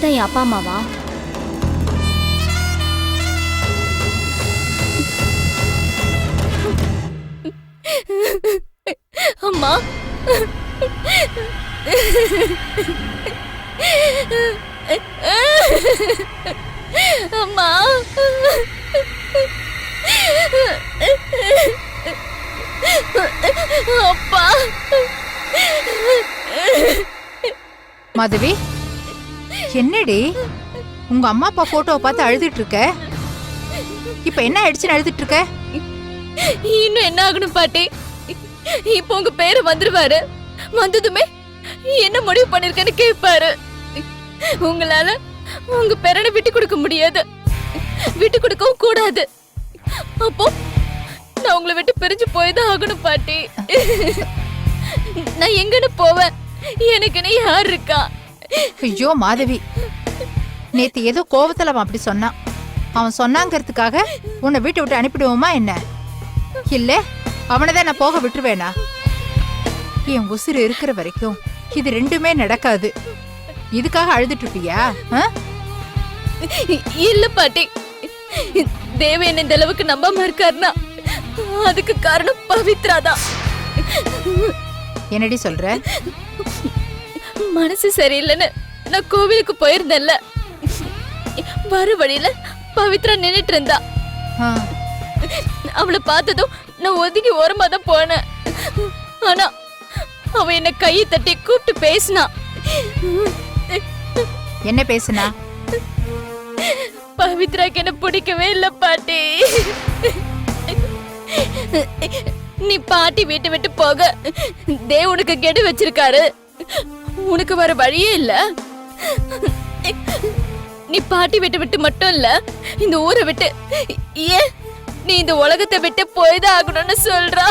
தான் என் அப்பா அம்மாவா? அம்மா. அம்மா. அப்பா. மாதவி? என்னடி? உங்க அம்மா அப்பா போட்டோவை பார்த்து அழுதுட்டு இருக்க இப்ப என்ன ஆயிடுச்சுன்னு அழுதுட்டு இருக்க இன்னும் என்ன ஆகணும் பாட்டி. இப்போ உங்க பேரு வந்துருவாரு. வந்ததுமே என்ன முடிவு பண்ணிருக்கேன்னு கேட்பாரு உங்களால உங்க பேரனை விட்டு கொடுக்க முடியாது. விட்டு கொடுக்கவும் கூடாது. அப்போ நான் உங்களை விட்டு பிரிஞ்சு போய் தான் ஆகணும் பாட்டி. நான் எங்கன்னு போவேன். எனக்குன்னு யார் இருக்கா? ஐயோ மாதவி. நேத்து ஏதோ கோவத்துல அவன் அப்படி சொன்னான் அவன் சொன்னாங்கிறதுக்காக உன்னை வீட்டை விட்டு அனுப்பிடுவோமா என்ன? இல்ல அவனை தான் நான் போக விட்டுருவேனா? என் உசுறு இருக்கிற வரைக்கும் இது ரெண்டுமே நடக்காது. இதுக்காக அழுதுட்டு இருப்பியா? ஆ? இல்ல பாட்டி. தேவ என்ன இந்த அளவுக்கு நம்பாம இருக்காருன்னா அதுக்கு காரணம் பவித்ரா தான். என்னடி சொல்ற? மனசு சரியில்லைன்னு நான் கோவிலுக்கு போயிருந்தேன்ல. வர வழியில பவித்ரா நின்னுட்டு இருந்தா. அவளை பார்த்ததும் நான் ஒதுங்கி ஓரமா தான் போனேன். ஆனா அவ என்ன கையை தட்டி கூப்பிட்டு பேசினா. என்ன பேசுனா? பவித்ராக்கு என்ன பிடிக்கவே இல்ல பாட்டி. நீ பாட்டி வீட்டை விட்டு போக தேவ் உனக்கு கெடு வச்சிருக்காரு. உனக்கு வர வழியே இல்ல. நீ பாட்டி விட்டு விட்டு மட்டும் இல்ல இந்த ஊரை விட்டு ஏன் நீ இந்த உலகத்தை விட்டு போய்தான் ஆகணும்னு சொல்றா?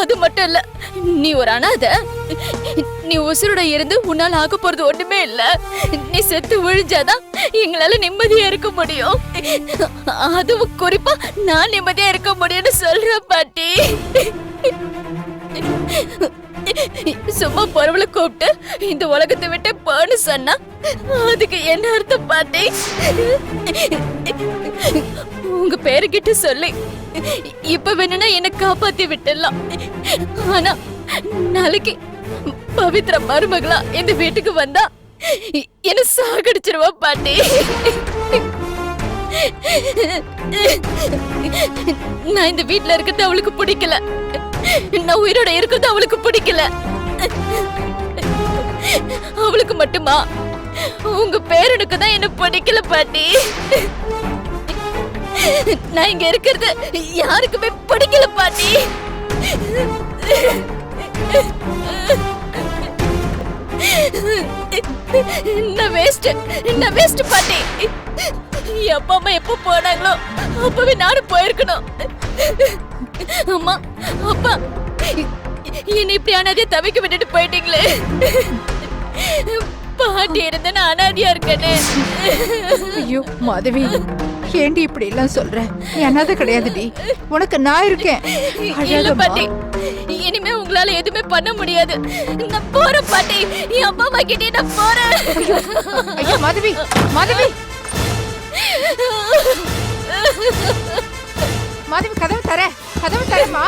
அது மட்டும் இல்ல நீ ஒரு அனாத. நீ உசுரோட இருந்து உன்னால ஆக போறது ஒண்ணுமே இல்ல. நீ செத்து விழிஞ்சாதான் எங்களால நிம்மதியா இருக்க முடியும். அதுவும் குறிப்பா நான் நிம்மதியா இருக்க முடியும்னு சொல்ற பாட்டி. சும்மா பொறவுல கூப்பிட்டு இந்த உலகத்தை விட்டு போன்னு சொன்னா அதுக்கு என்ன அர்த்தம் பாட்டி உங்க பேருக்கிட்ட சொல்லி இப்ப வேணும்னா என்ன காப்பாத்தி விட்டுடலாம். ஆனா நாளைக்கு பவித்ரா மருமகளா இந்த வீட்டுக்கு வந்தா என்ன சாகடிச்சிருவா பாட்டி நான் இந்த வீட்டுல இருக்கிறது அவளுக்கு பிடிக்கல. நான் உயிரோட இருக்கிறது அவளுக்கு பிடிக்கல. அவளுக்கு மட்டுமா? உங்க பேரனுக்கு தான் என்ன பிடிக்கல பாட்டி. நான் இங்க இருக்கிறது யாருக்குமே பிடிக்கல பாட்டி. நான் வேஸ்ட் நான் வேஸ்ட் பாட்டி. அப்பா அம்மா எப்போ போனாங்களோ அப்பவே நானும் போயிருக்கணும். அம்மா அப்பா என்னை இப்படி அனாதையா தவிக்க விட்டுட்டு போயிட்டீங்களே. பாட்டி இருந்த நான் அனாதையா இருக்கேனே. ஐயோ மாதவி ஏண்டி இப்படி எல்லாம் சொல்ற? நீ அனாதை கிடையாதுடி. உனக்கு நான் இருக்கேன். இல்ல. பாட்டி இனிமே உங்களால எதுவுமே பண்ண முடியாது. நான் போறேன் பாட்டி. என் அப்பா அம்மா கிட்டே நான் போறேன். ஐயோ மாதவி மாதவி. மாதவி கதவு தர. கதவு தரமா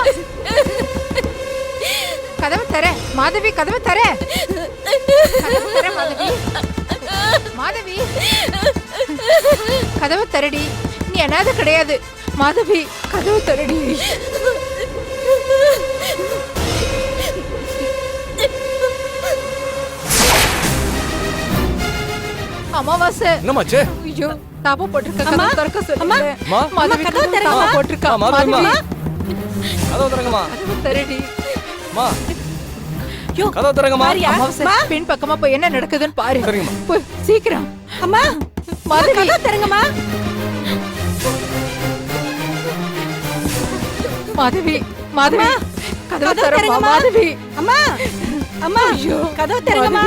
கதவு தர. மாதவி கதவு தர. கதவு தர மாதவி. மாதவி. கதவு தரடி. நீ அனாதை கிடையாது. மாதவி கதவு தரடி. அமாவாசை. என்னமாச்சு ஐயோ. தாபா போட்டிருக்க கதவு திறக்க சொல்லுங்க அம்மா மாதவி கதவு தாபா போட்டிருக்கா. அம்மா, மாதவி, மாதவி கதவு திறங்கம்மா. கதவு அம்மா. கதவு திறங்கம்மா. அமாவாசை பின் பக்கமா போய் என்ன நடக்குதுன்னு பாரு. சரிங்கம்மா. போய் சீக்கிரம். அம்மா மாதவி. தருங்கம்மா மாதவி மாதவி. கதவு கதவு தரமா திறங்கம்மா. மாதவி. அம்மா அம்மா ஐயோ கதவு திறங்கம்மா.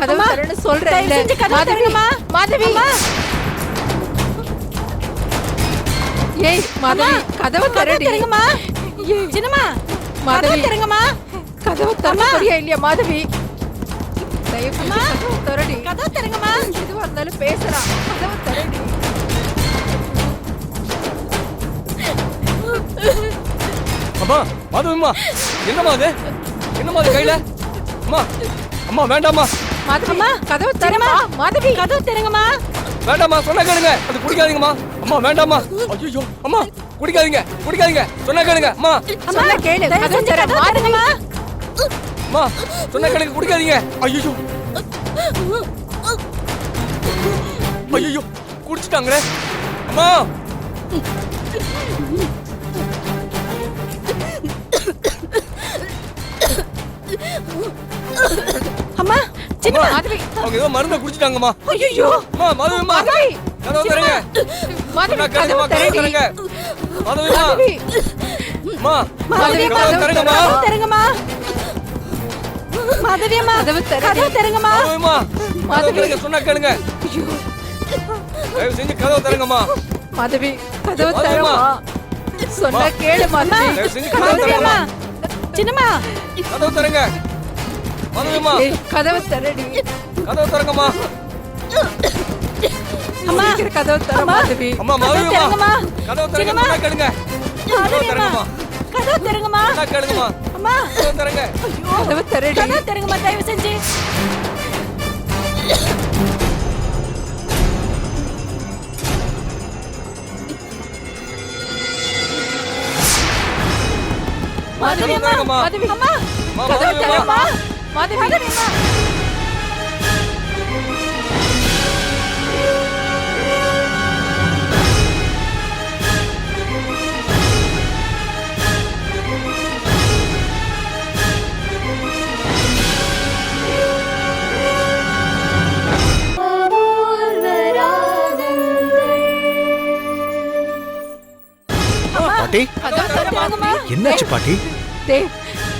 கதவு தரேன்னு சொல்றேன் மாதவி. ஏய் மாதவி கதவு தரடி ஏய், சின்னம்மா மாதவி. திறங்கம்மா. கதவு தர சரியா இல்லையா மாதவி? தயவு. கதவு தரடி கதவு திறங்கம்மா. எதுவா இருந்தாலும் பேசுறான் கதவு தரடி அம்மா மாதவிம்மா என்னம்மா அது? என்னம்மா அது கையில? அம்மா அம்மா வேண்டாம்மா. மாதவி அம்மா. கதவு தரமா மாதவி. கதவு திறங்கம்மா. வேண்டாம்மா சொன்னா கேளுங்க. அது குடிக்காதீங்கம்மா. அம்மா வேண்டாம்மா. ஐயோ. அம்மா குடிக்காதீங்க குடிக்காதீங்க. சொன்னா கேளுங்க. அம்மா. சொன்னா கேளு. கதவு தர கதவு மாதவி திறங்கம்மா. அம்மா சொன்னா கேளுங்க. குடிக்காதீங்க. ஐயோ ஐயோ குடிச்சிட்டாங்களே. அம்மா. அம்மா அம்மா. மாதவி அவங்க ஏதோ மருந்தை குடிச்சிட்டாங்கம்மா. ஐயோ அம்மா மாதவிம்மா மாதவி கதவு தரங்க. மாதவி சொன்னா கதவு தரங்க. மாதவி அம்மா. மாதவி கதவு தரங்கம்மா. கதவு திறங்கம்மா மாதவி அம்மா. கதவு தரடி கதவு திறங்கம்மா மாதவிம்மா கதவு மாதவி. தரங்க. சொன்னா கேளுங்க. தயவு செஞ்சு கதவு தரங்கம்மா. மாதவி கதவு. தரமா சொன்னா கேளு மாதவி கதவு மாதவி தரங்கம்மா. அம்மா சின்னம்மா. கதவு தரங்க. ஏய், கதவு தரடி கதவு தரங்கம்மா அம்மா. கதவு தர அம்மா. மாதவி அம்மா திறங்கம்மா. கதவு. சொன்னா கேளுங்க. கதவு மாதவி அம்மா தரங்கம்மா கதவு திறங்கம்மா. கேளுங்கம்மா. அம்மா. கதவு தரங்க கதவு தரடி கதவு திறங்கம்மா தயவு செஞ்சு. கதவு தரங்கம்மா மாதவி அம்மா, கதவு மாதவிம்மா. மாதவி பாட்டி. என்னாச்சு பாட்டி? தேவ்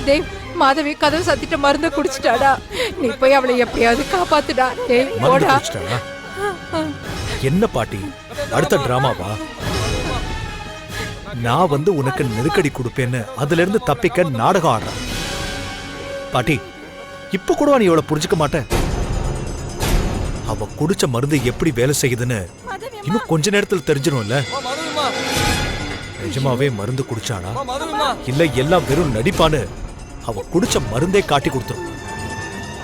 தேவ் மாதவி கதவு சத்திட்ட மருந்து குடிச்சிட்டாடா. நீ போய் அவளை எப்படியாவது காப்பாத்துடா. டேய் போடா. என்ன பாட்டி? அடுத்த டிராமாவா? நான் வந்து உனக்கு நெருக்கடி கொடுப்பேன்னு அதுல இருந்து தப்பிக்க நாடகம் ஆடுறேன் பாட்டி இப்ப கூட நீ இவளை புரிஞ்சுக்க மாட்டேன் அவ குடிச்ச மருந்து எப்படி வேலை செய்யுதுன்னு இன்னும் கொஞ்ச நேரத்துல தெரிஞ்சிடும்ல. நிஜமாவே மருந்து குடிச்சானா? இல்ல எல்லாம் வெறும் நடிப்பான்னு அவ குடிச்ச மருந்தே காட்டி கொடுத்துரும்.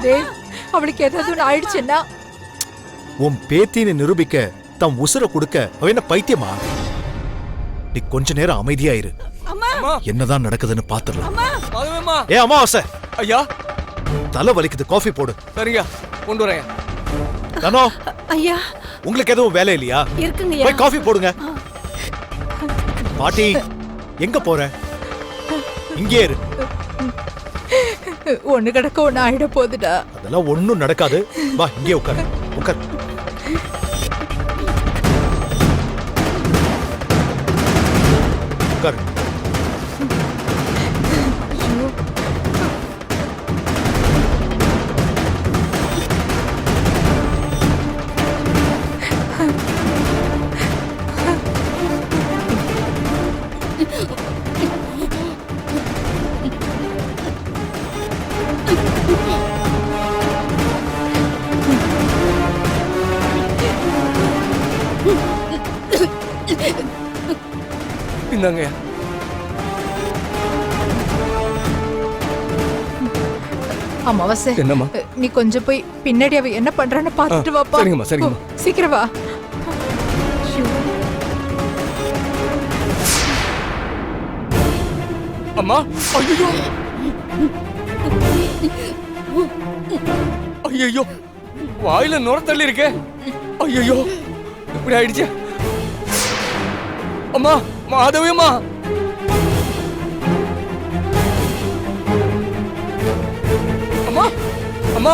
தேவ் அவளுக்கு ஏதாவது ஒண்ணு ஆயிடுச்சுன்னா உன் பேத்தின்னு நிரூபிக்க தம் உசுர கொடுக்க அவ என்ன பைத்தியமா? நீ கொஞ்ச நேரம் அமைதியா இரு அம்மா! அம்மா! என்னதான் நடக்குதுன்னு பாத்துடலாம். ஏ அமாவாசை! ஐயா! தலை வலிக்குது காஃபி போடு. சரிங்க கொண்டு வரேன் தனோ! ஐயா! உங்களுக்கு எதுவும் வேலை இல்லையா? இருக்குங்கய்யா. போய் காஃபி போடுங்க. பாட்டி எங்க போற? இங்கே இரு. ஒண்ணு கிடக்க ஒண்ணு ஆயிட போகுதுடா. அதெல்லாம் ஒண்ணும் நடக்காது. வா இங்கே உட்காரு. உட்காரு. இந்தாங்கய்யா அமாவாசை என்னம்மா நீ கொஞ்சம் போய் பின்னாடி அவ என்ன பண்றான்னு பார்த்துட்டு வாப்பா சரிங்கம்மா, சரிங்கம்மா. சீக்கிரம் வா அம்மா ஐயோ ஐயோ வாயில நுர தள்ளி இருக்கே. ஐயோ இப்படி ஆயிடுச்சு. அம்மா மாதவி அம்மா. அம்மா அம்மா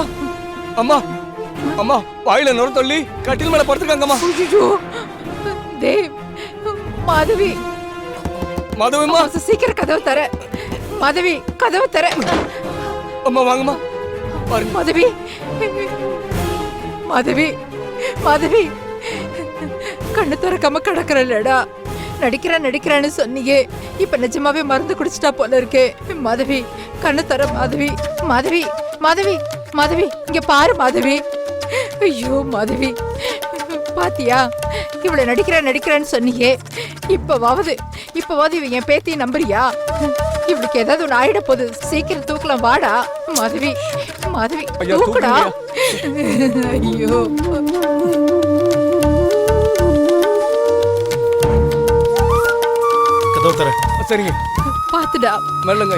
அம்மா அம்மா வாயில நுர தள்ளி கட்டில் மேல படுத்துருக்காங்கம்மா தேவ் மாதவி. மாதவி அம்மா. அமாவாசை, சீக்கிரம் கதவு தர மாதவி கதவு தர அம்மா வாங்கம்மா. பாருங்க. மாதவி. மாதவி. மாதவி. கண்ணு திறக்காம கிடக்குறல்லடா நடிக்கிறேன் நடிக்கிறேன்னு சொன்னீங்க இப்ப நிஜமாவே மருந்து குடிச்சிட்டா போல இருக்கே. மாதவி கண்ணு தர மாதவி. மாதவி மாதவி மாதவி. இங்க பாரு மாதவி. ஐயோ மாதவி. பாத்தியா? இவ்வளவு நடிக்கிறேன் நடிக்கிறேன்னு சொன்னீங்க இப்பவாவது இப்பவாவது இவ என் பேத்தி நம்புறியா? இவளுக்கு ஏதாவது ஒண்ணு ஆயிட போகுது. சீக்கிரம் தூக்கலாம் வாடா. மாதவி மாதவி தூக்குடா. ஐயோ. கதவு சரிங்க. பாத்துடா மெல்லுங்க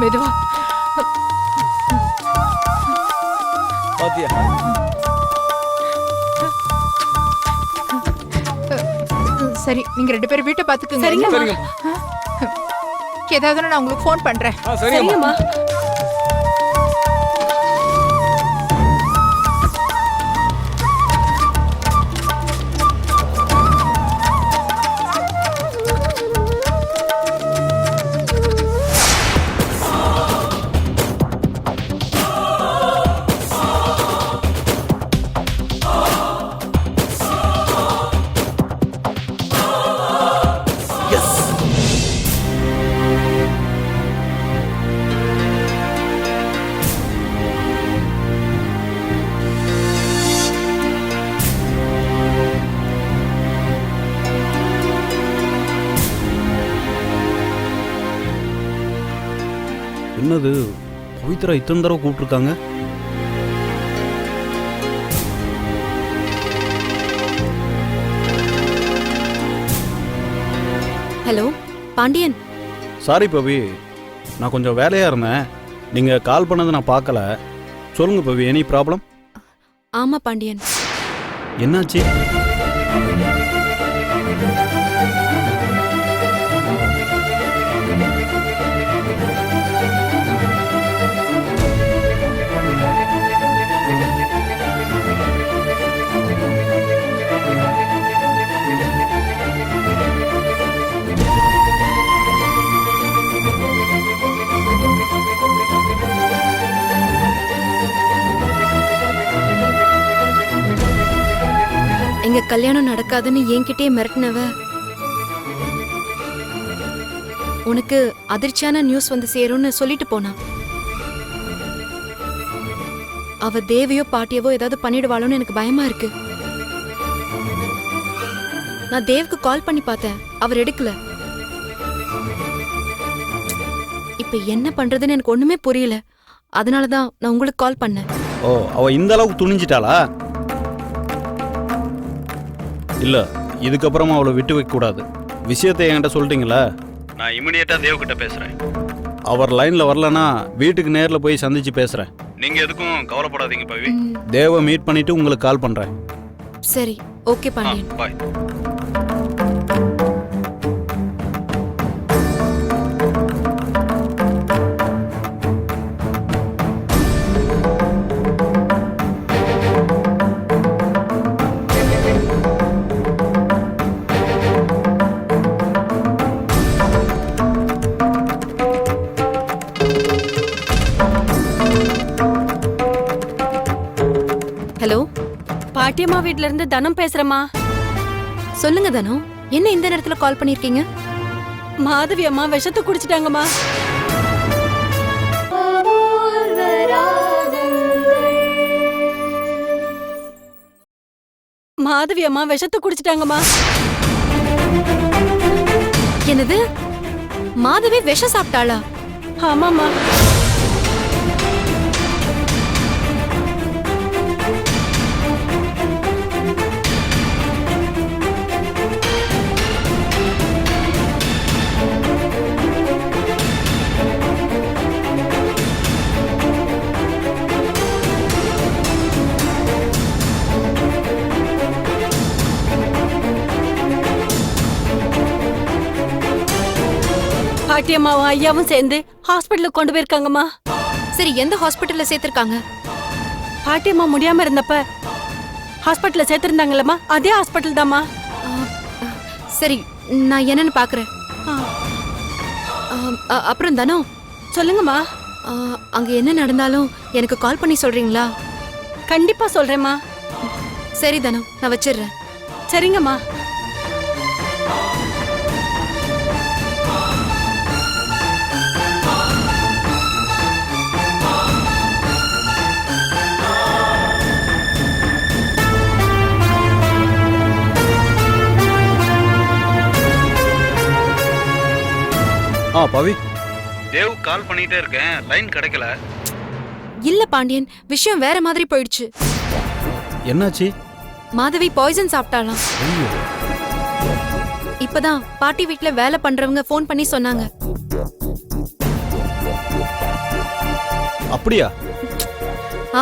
மெதுவா. பாத்தியா? சரி நீங்க ரெண்டு பேரும் வீட்டை பாத்துக்குங்க சரிங்கம்மா. சரிங்கம்மா ஏதாவது நான் உங்களுக்கு ஃபோன் பண்றேன் ஆ என்னது? பவித்ரா இத்தனை தடவை கூப்பிட்டுருக்காங்க? ஹலோ பாண்டியன். சாரி பவி. நான் கொஞ்சம் வேலையாக இருந்தேன். நீங்கள் கால் பண்ணதை நான் பார்க்கல. சொல்லுங்கள் பவி. எனி ப்ராப்ளம் ஆமா பாண்டியன். என்னாச்சு? கல்யாணம் நடக்காதுன்னு என்கிட்டயே மிரட்டினவ? உனக்கு அதிர்ச்சியான நியூஸ் வந்து சேரும்னு சொல்லிட்டு போனா. அவ தேவியோ பாட்டியவோ ஏதாவது பண்ணிடுவாளோன்னு எனக்கு பயமா இருக்கு. நான் தேவ்க்கு கால் பண்ணி பார்த்தேன். அவர் எடுக்கல. இப்ப என்ன பண்றதுன்னு எனக்கு ஒண்ணுமே புரியல. அதனாலதான் நான் உங்களுக்கு கால் பண்ணேன். ஓ அவள் இந்த அளவுக்கு துணிஞ்சிட்டாளா? இல்லை இதுக்கப்புறமா அவளை விட்டு வைக்கக்கூடாது விஷயத்தை என்கிட்ட சொல்லிட்டீங்களா நான் இமிடியேட்டாக தேவ்கிட்ட பேசுகிறேன் அவர் லைனில் வரலனா வீட்டுக்கு நேரில் போய் சந்திச்சு பேசுகிறேன் நீங்கள் எதுக்கும் கவலைப்படாதீங்க பவி. தேவை மீட் பண்ணிவிட்டு உங்களுக்கு கால் பண்ணுறேன் சரி ஓகே பாண்டியன். பாய் பாட்டியம்மா வீட்ல இருந்து தனம் பேசுறேம்மா. சொல்லுங்க தனு என்ன இந்த நேரத்துல கால் பண்ணிருக்கீங்க? மாதவி அம்மா விஷத்தை குடிச்சிட்டாங்கம்மா. மாதவி அம்மா விஷத்தை குடிச்சிட்டாங்கம்மா. என்னது? மாதவி விஷம் சாப்பிட்டாளா? ஆமாம்மா. பாட்டியம்மாவும் ஐயாவும் சேர்ந்து ஹாஸ்பிட்டலுக்கு கொண்டு போயிருக்காங்கம்மா. சரி எந்த ஹாஸ்பிட்டல்ல சேர்த்திருக்காங்க? பாட்டியம்மா முடியாம இருந்தப்ப ஹாஸ்பிட்டல்ல சேர்த்திருந்தாங்கல்லம்மா. அதே ஹாஸ்பிட்டல் தாம்மா. சரி நான் என்னன்னு பாக்குறேன். ஆ, அப்புறம் தனு? சொல்லுங்கம்மா. அங்க என்ன நடந்தாலும் எனக்கு கால் பண்ணி சொல்றீங்களா? கண்டிப்பா சொல்றேம்மா. சரி தனு நான் வச்சிடுறேன். சரிங்கம்மா. ஆ பவி. தேவ் கால் பண்ணிட்டே இருக்கேன். லைன் கிடைக்கல. இல்ல பாண்டியன் விஷயம் வேற மாதிரி போயிடுச்சு. என்னாச்சு? மாதவி பாய்சன் சாப்பிட்டாளாம். இப்பதான் பாட்டி வீட்ல வேலை பண்றவங்க ஃபோன் பண்ணி சொன்னாங்க. அப்படியா?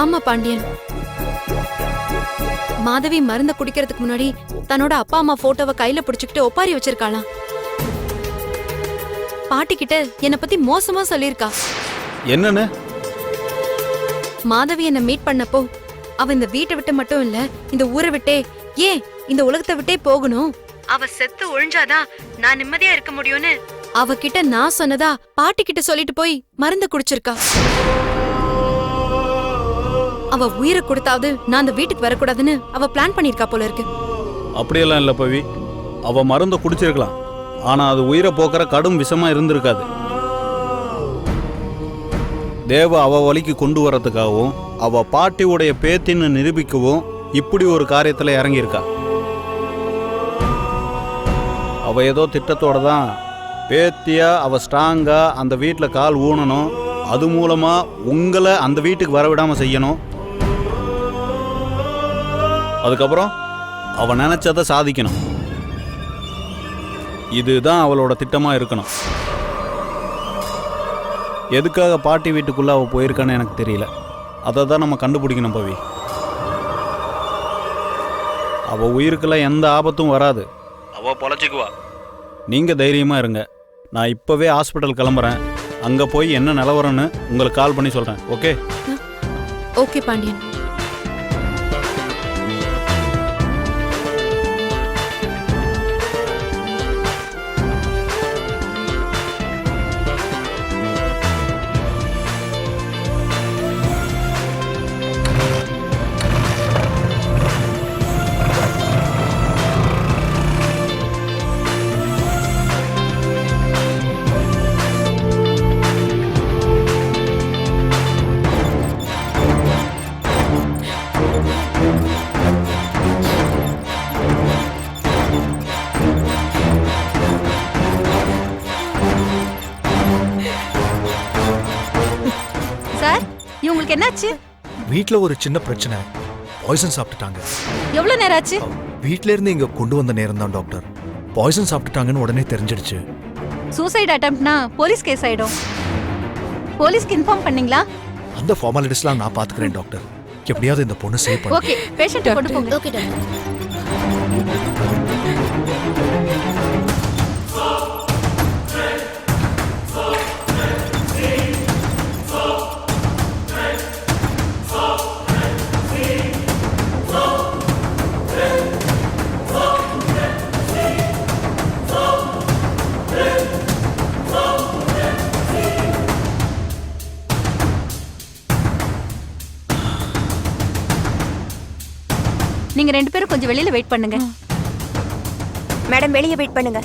ஆமா பாண்டியன். மாதவி மருந்த குடிக்கிறதுக்கு முன்னாடி தன்னோட அப்பா அம்மா போட்டோவை கையில புடிச்சுக்கிட்டு ஒப்பாரி வச்சிருக்காளாம். பாட்டி கிட்ட என்ன பத்தி மோசமா சொல்லியிருக்கா. என்னன்னு? மாதவி என்ன மீட் பண்ணப்போ அவ இந்த வீட்டை விட்டு மட்டும் இல்ல இந்த ஊரை விட்டே ஏன் இந்த உலகத்தை விட்டே போகணும்? அவ செத்து ஒழிஞ்சாதான் நான் நிம்மதியா இருக்க முடியும்னு. அவகிட்ட நான் சொன்னதா பாட்டி கிட்ட சொல்லிட்டு போய் மருந்து குடிச்சிருக்கா. அவ உயிரை கொடுத்தாவது நான் அந்த வீட்டுக்கு வரக்கூடாதுன்னு அவ பிளான் பண்ணிருக்கா போல இருக்கு. அப்படியெல்லாம் இல்லை பவி. அவ மருந்தை குடிச்சிருக்கலாம். ஆனால் அது உயிரை போக்குற கடும் விஷமாக இருந்திருக்காது. தேவ அவ வழிக்கு கொண்டு வரதுக்காகவும் அவ பாட்டியுடைய பேத்தின்னு நிரூபிக்கவும் இப்படி ஒரு காரியத்தில் இறங்கியிருக்கா. அவ ஏதோ திட்டத்தோட தான் பேத்தியா அவ ஸ்ட்ராங்கா அந்த வீட்டில் கால் ஊனணும் அது மூலமா உங்களை அந்த வீட்டுக்கு வரவிடாம செய்யணும். அதுக்கப்புறம் அவன் நினைச்சதை சாதிக்கணும். இதுதான் அவளோட திட்டமா இருக்கணும். எதுக்காக பாட்டி வீட்டுக்குள்ள அவ போயிருக்கான்னு எனக்கு தெரியல. அதை தான் நம்ம கண்டுபிடிக்கணும் பவி. அவ உயிருக்கெல்லாம் எந்த ஆபத்தும் வராது. அவ பொழைச்சிக்குவா. நீங்க தைரியமா இருங்க. நான் இப்பவே ஹாஸ்பிட்டல் கிளம்புறேன். அங்க போய் என்ன நிலவரம்னு உங்களுக்கு கால் பண்ணி சொல்றேன். ஓகே? ஓகே பாண்டியன். இவங்களுக்கு என்னாச்சு? வீட்ல ஒரு சின்ன பிரச்சனை. பாய்சன் சாப்பிட்டுட்டாங்க. எவ்வளவு நேரம் ஆச்சு? வீட்ல இருந்து இங்க கொண்டு வந்த நேரம் தான் டாக்டர் பாய்சன் சாப்பிட்டுட்டாங்கன்னு உடனே தெரிஞ்சிடுச்சு. சூசைட் அட்டம்ப்ட்னா போலீஸ் கேஸ் ஆயிடும். போலீஸ்க்கு இன்ஃபார்ம் பண்ணீங்களா? அந்த ஃபார்மாலிட்டிஸ்லாம் நான் பாத்துக்கிறேன் டாக்டர் எப்படியாவது இந்த பொண்ணு சேவ் பண்ணு. ஓகே பேஷண்ட் கொண்டு போங்க. ஓகே டாக்டர் நீங்க ரெண்டு பேரும் கொஞ்சம் வெளியில வெயிட் பண்ணுங்க. மேடம் வெளியே வெயிட் பண்ணுங்க.